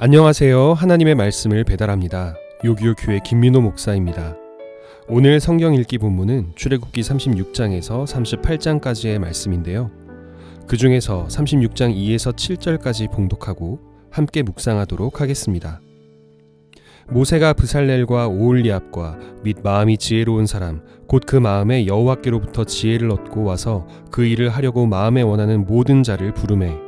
안녕하세요. 하나님의 말씀을 배달합니다. 요기요 교회 김민호 목사입니다. 오늘 성경 읽기 본문은 출애굽기 36장에서 38장까지의 말씀인데요. 그 중에서 36장 2에서 7절까지 봉독하고 함께 묵상하도록 하겠습니다. 모세가 브살렐과 오올리압과 및 마음이 지혜로운 사람 곧 그 마음에 여호와께로부터 지혜를 얻고 와서 그 일을 하려고 마음에 원하는 모든 자를 부르매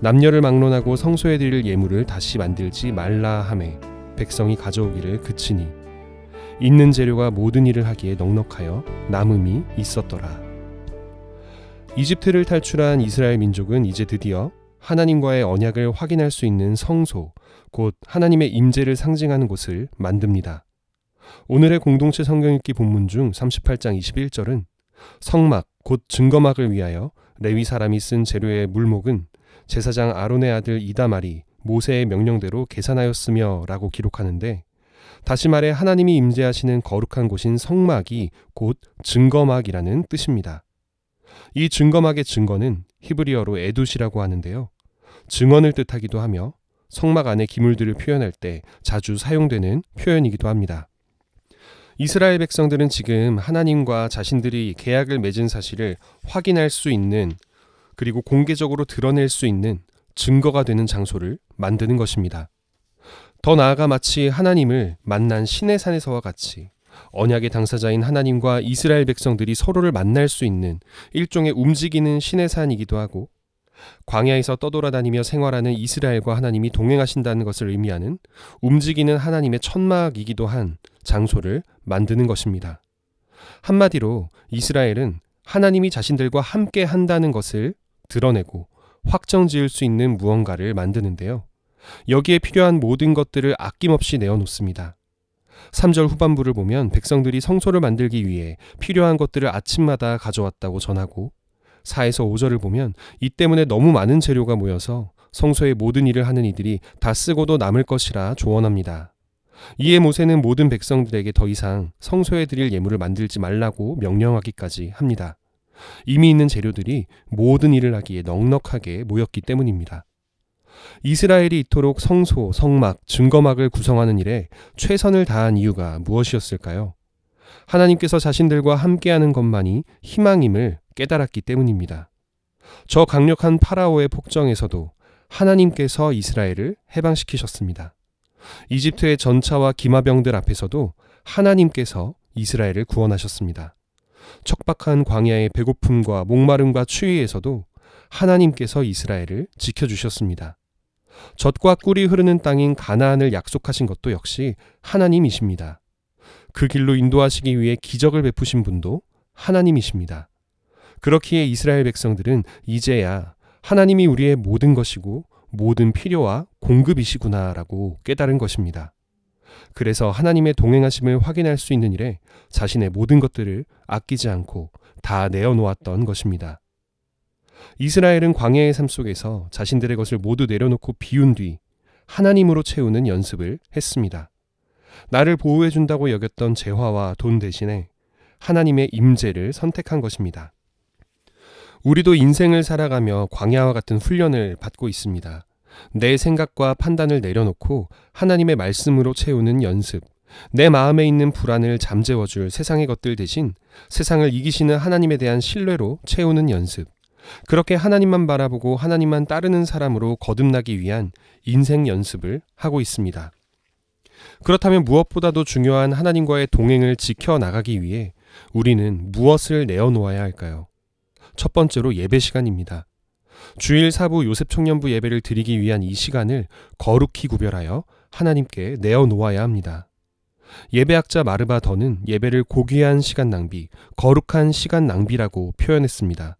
남녀를 막론하고 성소에 드릴 예물을 다시 만들지 말라 하매 백성이 가져오기를 그치니 있는 재료가 모든 일을 하기에 넉넉하여 남음이 있었더라. 이집트를 탈출한 이스라엘 민족은 이제 드디어 하나님과의 언약을 확인할 수 있는 성소, 곧 하나님의 임재를 상징하는 곳을 만듭니다. 오늘의 공동체 성경 읽기 본문 중 38장 21절은 성막, 곧 증거막을 위하여 레위 사람이 쓴 재료의 물목은 제사장 아론의 아들 이다말이 모세의 명령대로 계산하였으며 라고 기록하는데 다시 말해 하나님이 임재하시는 거룩한 곳인 성막이 곧 증거막이라는 뜻입니다. 이 증거막의 증거는 히브리어로 에두시라고 하는데요. 증언을 뜻하기도 하며 성막 안의 기물들을 표현할 때 자주 사용되는 표현이기도 합니다. 이스라엘 백성들은 지금 하나님과 자신들이 계약을 맺은 사실을 확인할 수 있는 그리고 공개적으로 드러낼 수 있는 증거가 되는 장소를 만드는 것입니다. 더 나아가 마치 하나님을 만난 신의 산에서와 같이 언약의 당사자인 하나님과 이스라엘 백성들이 서로를 만날 수 있는 일종의 움직이는 신의 산이기도 하고 광야에서 떠돌아다니며 생활하는 이스라엘과 하나님이 동행하신다는 것을 의미하는 움직이는 하나님의 천막이기도 한 장소를 만드는 것입니다. 한마디로 이스라엘은 하나님이 자신들과 함께 한다는 것을 드러내고 확정 지을 수 있는 무언가를 만드는데요. 여기에 필요한 모든 것들을 아낌없이 내어놓습니다. 3절 후반부를 보면 백성들이 성소를 만들기 위해 필요한 것들을 아침마다 가져왔다고 전하고 4에서 5절을 보면 이 때문에 너무 많은 재료가 모여서 성소의 모든 일을 하는 이들이 다 쓰고도 남을 것이라 조언합니다. 이에 모세는 모든 백성들에게 더 이상 성소에 드릴 예물을 만들지 말라고 명령하기까지 합니다. 이미 있는 재료들이 모든 일을 하기에 넉넉하게 모였기 때문입니다. 이스라엘이 이토록 성소, 성막, 증거막을 구성하는 일에 최선을 다한 이유가 무엇이었을까요? 하나님께서 자신들과 함께하는 것만이 희망임을 깨달았기 때문입니다. 저 강력한 파라오의 폭정에서도 하나님께서 이스라엘을 해방시키셨습니다. 이집트의 전차와 기마병들 앞에서도 하나님께서 이스라엘을 구원하셨습니다. 척박한 광야의 배고픔과 목마름과 추위에서도 하나님께서 이스라엘을 지켜주셨습니다. 젖과 꿀이 흐르는 땅인 가나안을 약속하신 것도 역시 하나님이십니다. 그 길로 인도하시기 위해 기적을 베푸신 분도 하나님이십니다. 그렇기에 이스라엘 백성들은 이제야 하나님이 우리의 모든 것이고 모든 필요와 공급이시구나라고 깨달은 것입니다. 그래서 하나님의 동행하심을 확인할 수 있는 일에 자신의 모든 것들을 아끼지 않고 다 내어놓았던 것입니다. 이스라엘은 광야의 삶 속에서 자신들의 것을 모두 내려놓고 비운 뒤 하나님으로 채우는 연습을 했습니다. 나를 보호해 준다고 여겼던 재화와 돈 대신에 하나님의 임재를 선택한 것입니다. 우리도 인생을 살아가며 광야와 같은 훈련을 받고 있습니다. 내 생각과 판단을 내려놓고 하나님의 말씀으로 채우는 연습. 내 마음에 있는 불안을 잠재워줄 세상의 것들 대신 세상을 이기시는 하나님에 대한 신뢰로 채우는 연습. 그렇게 하나님만 바라보고 하나님만 따르는 사람으로 거듭나기 위한 인생 연습을 하고 있습니다. 그렇다면 무엇보다도 중요한 하나님과의 동행을 지켜나가기 위해 우리는 무엇을 내어놓아야 할까요? 첫 번째로 예배 시간입니다. 주일 사부 요셉 청년부 예배를 드리기 위한 이 시간을 거룩히 구별하여 하나님께 내어 놓아야 합니다. 예배학자 마르바 더는 예배를 고귀한 시간 낭비, 거룩한 시간 낭비라고 표현했습니다.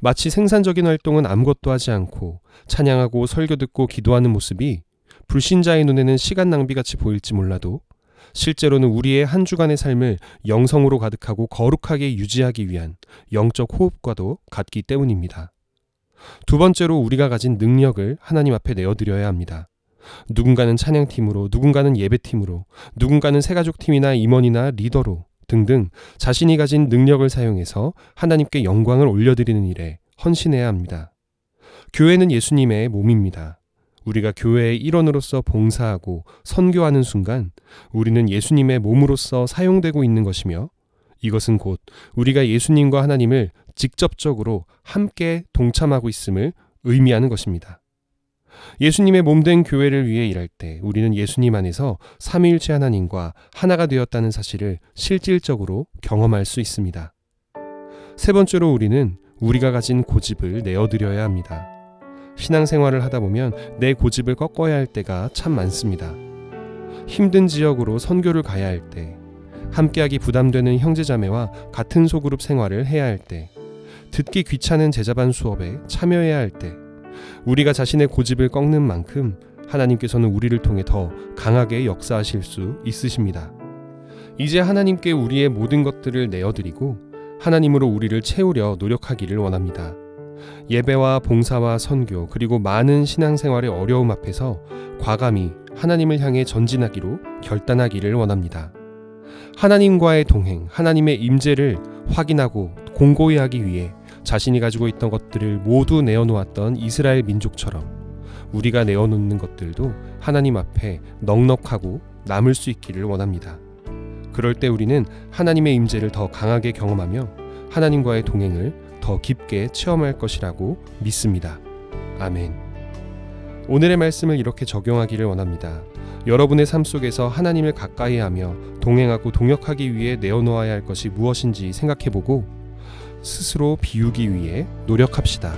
마치 생산적인 활동은 아무것도 하지 않고 찬양하고 설교 듣고 기도하는 모습이 불신자의 눈에는 시간 낭비같이 보일지 몰라도 실제로는 우리의 한 주간의 삶을 영성으로 가득하고 거룩하게 유지하기 위한 영적 호흡과도 같기 때문입니다. 두 번째로 우리가 가진 능력을 하나님 앞에 내어드려야 합니다. 누군가는 찬양팀으로, 누군가는 예배팀으로, 누군가는 새가족팀이나 임원이나 리더로 등등 자신이 가진 능력을 사용해서 하나님께 영광을 올려드리는 일에 헌신해야 합니다. 교회는 예수님의 몸입니다. 우리가 교회의 일원으로서 봉사하고 선교하는 순간 우리는 예수님의 몸으로서 사용되고 있는 것이며 이것은 곧 우리가 예수님과 하나님을 직접적으로 함께 동참하고 있음을 의미하는 것입니다. 예수님의 몸된 교회를 위해 일할 때 우리는 예수님 안에서 삼위일체 하나님과 하나가 되었다는 사실을 실질적으로 경험할 수 있습니다. 세 번째로 우리는 우리가 가진 고집을 내어드려야 합니다. 신앙생활을 하다 보면 내 고집을 꺾어야 할 때가 참 많습니다. 힘든 지역으로 선교를 가야 할 때, 함께하기 부담되는 형제자매와 같은 소그룹 생활을 해야 할 때, 듣기 귀찮은 제자반 수업에 참여해야 할 때, 우리가 자신의 고집을 꺾는 만큼 하나님께서는 우리를 통해 더 강하게 역사하실 수 있으십니다. 이제 하나님께 우리의 모든 것들을 내어드리고 하나님으로 우리를 채우려 노력하기를 원합니다. 예배와 봉사와 선교 그리고 많은 신앙생활의 어려움 앞에서 과감히 하나님을 향해 전진하기로 결단하기를 원합니다. 하나님과의 동행, 하나님의 임재를 확인하고 공고히 하기 위해 자신이 가지고 있던 것들을 모두 내어놓았던 이스라엘 민족처럼 우리가 내어놓는 것들도 하나님 앞에 넉넉하고 남을 수 있기를 원합니다. 그럴 때 우리는 하나님의 임재를 더 강하게 경험하며 하나님과의 동행을 더 깊게 체험할 것이라고 믿습니다. 아멘. 오늘의 말씀을 이렇게 적용하기를 원합니다. 여러분의 삶 속에서 하나님을 가까이 하며 동행하고 동역하기 위해 내어놓아야 할 것이 무엇인지 생각해 보고 스스로 비우기 위해 노력합시다.